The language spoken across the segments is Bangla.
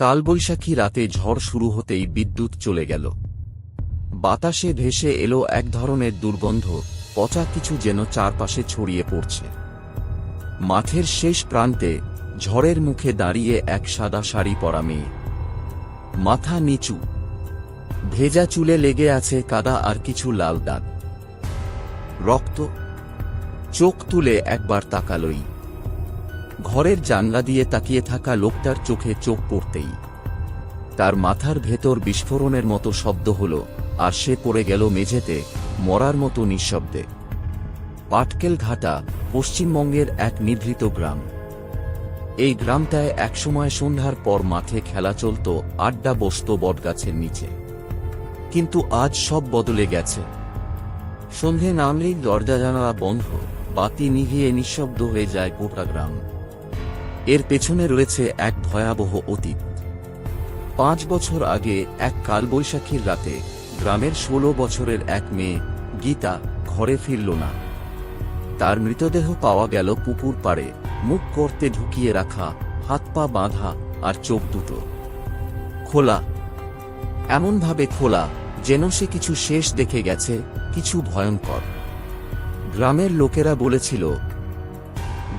কালবৈশাখী রাতে ঝড় শুরু হতেই বিদ্যুৎ চলে গেল। বাতাসে ভেসে এলো এক ধরনের দুর্গন্ধ, পচা কিছু যেন চারপাশে ছড়িয়ে পড়ছে। মাঠের শেষ প্রান্তে ঝড়ের মুখে দাঁড়িয়ে এক সাদা শাড়ি পরা মেয়ে। মাথা নিচু। ভেজা চুলে লেগে আছে কাদা আর কিছু লাল দাগ। রক্ত। চোখ তুলে একবার তাকালই। ঘরের জানলা দিয়ে তাকিয়ে থাকা লোকটার চোখে চোখ পড়তেই। তার মাথার ভেতর বিস্ফোরণের মতো শব্দ হল, আর সে পড়ে গেল মেঝেতে, মরার মতো নিঃশব্দে। পাটকেল ঘাটা, পশ্চিমবঙ্গের এক নিভৃত গ্রাম। এই গ্রামটায় একসময় সন্ধ্যার পর মাঠে খেলা চলত, আড্ডা বসত বটগাছের নিচে। কিন্তু আজ সব বদলে গেছে। সন্ধে নামলেই দরজা জানালা বন্ধ, বাতি নিভিয়ে নিঃশব্দ হয়ে যায় গোটা গ্রাম। এর পেছনে রয়েছে এক ভয়াবহ অতীত। পাঁচ বছর আগে এক কালবৈশাখীর রাতে গ্রামের ষোলো বছরের এক মেয়ে, গীতা, ঘরে ফিরল না। তার মৃতদেহ পাওয়া গেল পুকুর পাড়ে, মুখ করতে ঢুকিয়ে রাখা, হাত পা বাঁধা আর চোখ দুটো। খোলা। এমনভাবে খোলা যেন সে কিছু শেষ দেখে গেছে, কিছু ভয়ঙ্কর। গ্রামের লোকেরা বলেছিল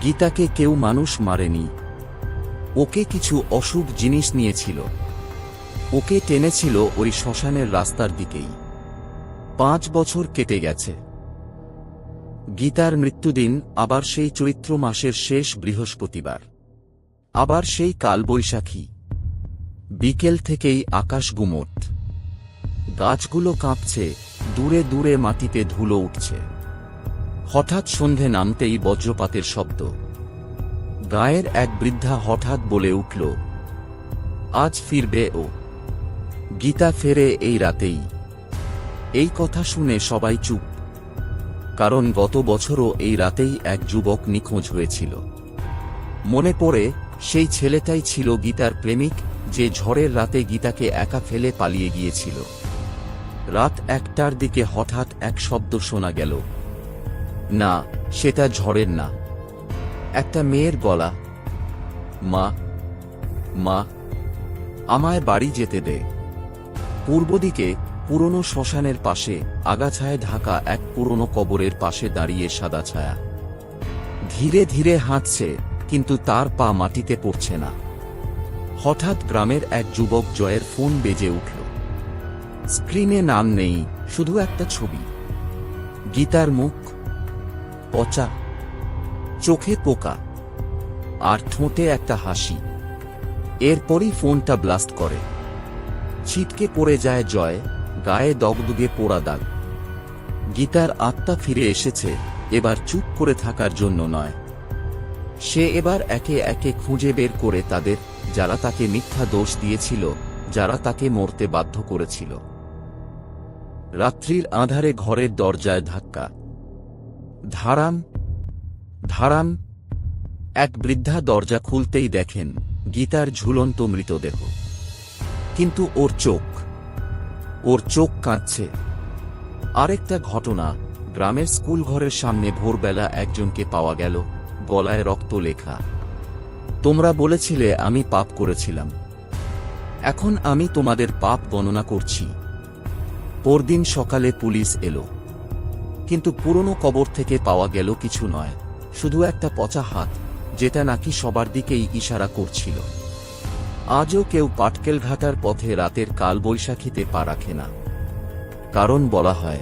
গীতাকে কেউ মানুষ মারেনি। ওকে কিছু অশুভ জিনিস নিয়েছিল। ওকে টেনেছিল ওই শ্মশানের রাস্তার দিকেই। পাঁচ বছর কেটে গেছে। গীতার মৃত্যুদিন আবার সেই চৈত্র মাসের শেষ বৃহস্পতিবার। আবার সেই কালবৈশাখী। বিকেল থেকেই আকাশ গুমট। গাছগুলো কাঁপছে, দূরে দূরে মাটিতে ধুলো উঠছে। হঠাৎ সন্ধে নামতেই বজ্রপাতের শব্দ। গায়ের এক বৃদ্ধা হঠাৎ বলে উঠল, আজ ফিরবে ও। গীতা ফেরে এই রাতেই। এই কথা শুনে সবাই চুপ, কারণ গত বছরও এই রাতেই এক যুবক নিখোঁজ হয়েছিল। মনে পড়ে, সেই ছেলেটাই ছিল গীতার প্রেমিক যে ঝড়ের রাতে গীতাকে একা ফেলে পালিয়ে গিয়েছিল। রাত একটার দিকে হঠাৎ এক শব্দ শোনা গেল। না, সেটা ঝড়ের না। একটা মেয়ের গলা, মা মা, আমায় বাড়ি যেতে দে। পূর্ব দিকে, পুরনো শ্মশানের পাশে, আগাছায় ঢাকা এক পুরনো কবরের পাশে দাঁড়িয়ে সাদা ছায়া। ধীরে ধীরে হাঁটছে, কিন্তু তার পা মাটিতে পড়ছে না। হঠাৎ গ্রামের এক যুবক জয়ের ফোন বেজে উঠল। স্ক্রিনে নাম নেই, শুধু একটা ছবি। গীতার মুখ পচা, চোখে পোকা আর ঠোঁটে একটা হাসি। এরপরই ফোনটা ব্লাস্ট করে। ছিটকে পড়ে যায় জয়, গায়ে দগদুগে পোড়া দাগ। গীতার আত্মা ফিরে এসেছে, এবার চুপ করে থাকার জন্য নয়। সে এবার একে একে খুঁজে বের করে তাদের, যারা তাকে মিথ্যা দোষ দিয়েছিল, যারা তাকে মরতে বাধ্য করেছিল। রাত্রির আধারে ঘরের দরজায় ধাক্কা। ধারাম ধারাম, এক বৃদ্ধা দরজা খুলতেই দেখেন গীতার ঝুলন্ত মৃতদেহ। কিন্তু ওর চোখ ওর চোখ কাঁদছে। আরেকটা ঘটনা, গ্রামের স্কুল ঘরের সামনে ভোরবেলা একজনকে পাওয়া গেল, গলায় রক্ত লেখা। তোমরা বলেছিলে আমি পাপ করেছিলাম। এখন আমি তোমাদের পাপ গণনা করছি। পরদিন সকালে পুলিশ এলো। কিন্তু পুরনো কবর থেকে পাওয়া গেল কিছু নয়, শুধু একটা পচা হাত, যেটা নাকি সবার দিকেই ইশারা করছিল। আজও কেউ পাটকেল ঘাটার পথে রাতের কালবৈশাখীতে পা রাখে না। কারণ বলা হয়,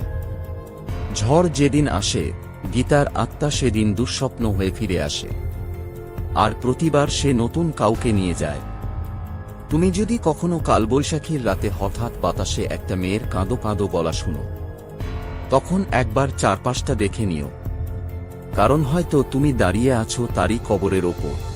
ঝড় যেদিন আসে, গীতার আত্মা সেদিন দুঃস্বপ্ন হয়ে ফিরে আসে। আর প্রতিবার সে নতুন কাউকে নিয়ে যায়। তুমি যদি কখনো কালবৈশাখীর রাতে হঠাৎ বাতাসে একটা মেয়ের কাঁদো কাঁদো গলা শুনো তখন একবার চারপাশটা দেখে নিও। কারণ হয়তো তুমি দাঁড়িয়ে আছো তারই কবরের ওপর।